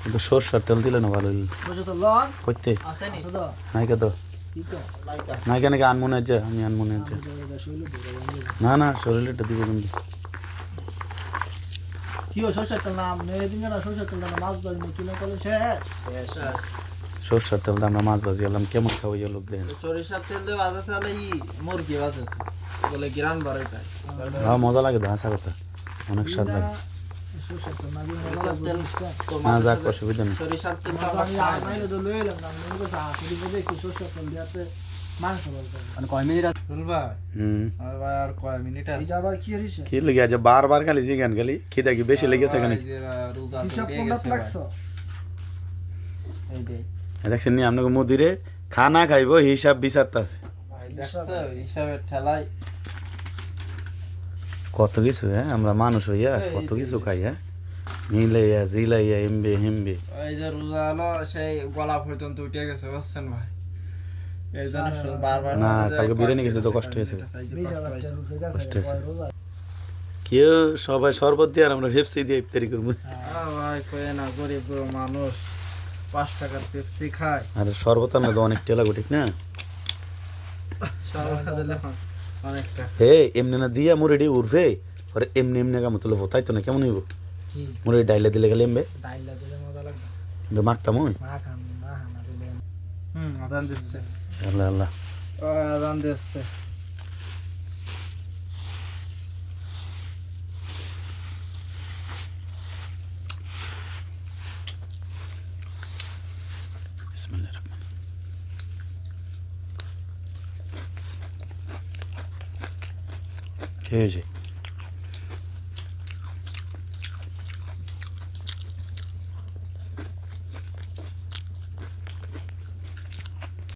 কিন্তু সরষার তেল দিলে না ভালো করতে নাইকা তো। কি কর লাইকা নাইকা নাকি আনমনে আছে আমি আনমনে আছে না না শরীরটা দিব কিন্তু। কি ও সরষের তেল দিন আমরা মাছ ভাজি গেলাম কেমন খাওয়াই লোক সরিষার তেল দিয়ে মুরগি বলে গ্রান হ্যাঁ। মজা লাগে তো হাসা কথা। অনেক স্বাদ লাগে। না যাক অসুবিধা নেই। না মনে মানে কি লেগে আছে? বারবার খালি জিগান খালি খিদা কি বেশি লেগেছে এখানে। দেখছেন নি আপনাকে মুদিরে খানা খাইবো হিসাব বিচারতাছে হিসাবের ঠেলায় কত কিছু হ্যাঁ? আমরা মানুষ হইয়া কত কিছু খাই হ্যাঁ মিলাইয়া জিলাইয়া এমবে হেমবে। এই যে রোজা হলো সেই গলা পর্যন্ত উঠে গেছে বুঝছেন ভাই? না, কালকে বিরিয়ানি তো কষ্ট হয়েছে। কষ্ট কেউ সবাই শরবত দিয়ে আর আমরা পেপসি দিয়ে ইফতারি করব। ভাই কয়ে না গরিব মানুষ পাঁচ টাকার পেপসি খায়। আর শরবত আমরা তো অনেক টেলা ঠিক না দিলে হে এমনি না দিয়া মুড়ি উঠবে পরে এমনি এমনি কাম তুলো তাই তো না কেমন হইব? কি? মুড়ি ডাইলে দিলে গেলে এমবে? ডাইলা দিলে মজা মাখতাম ওই। আল্লাহ আল্লাহ। ও, আদান 이렇게 해야지.